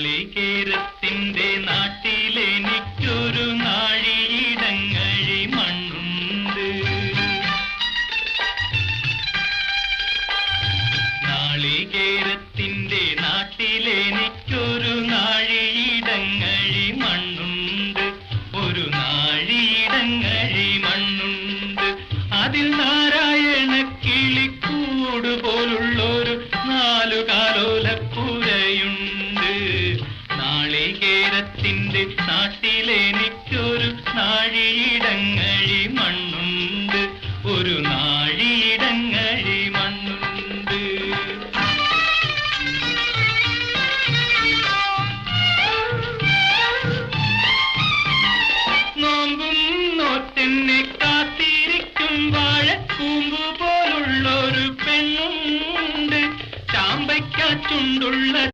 നാളികേരത്തിന്റെ നാട്ടിലെനിക്കൊരു നാഴിയിടങ്ങഴി മണ്ണുണ്ട്. നാളികേരത്തിന്റെ നാട്ടിലെനിക്കൊരു നാഴിയിടങ്ങഴി മണ്ണുണ്ട്. ഒരു നാഴിയിടങ്ങഴി മണ്ണുണ്ട്. അതിൽ നാരായണ കിളിക്കൂട് നാളികേരത്തിന്റെ നാട്ടിലെനിക്കൊരു നാഴിയിടങ്ങഴി മണ്ണുണ്ട്. ഒരു നാഴിയിടങ്ങഴി മണ്ണുണ്ട്. നോമ്പും നോട്ടെന്നെ കാത്തിരിക്കും വാഴക്കൂമ്പ് പോലുള്ളൊരു പെണ്ണുണ്ട്. ചാമ്പയ്ക്കാറ്റുണ്ടുള്ള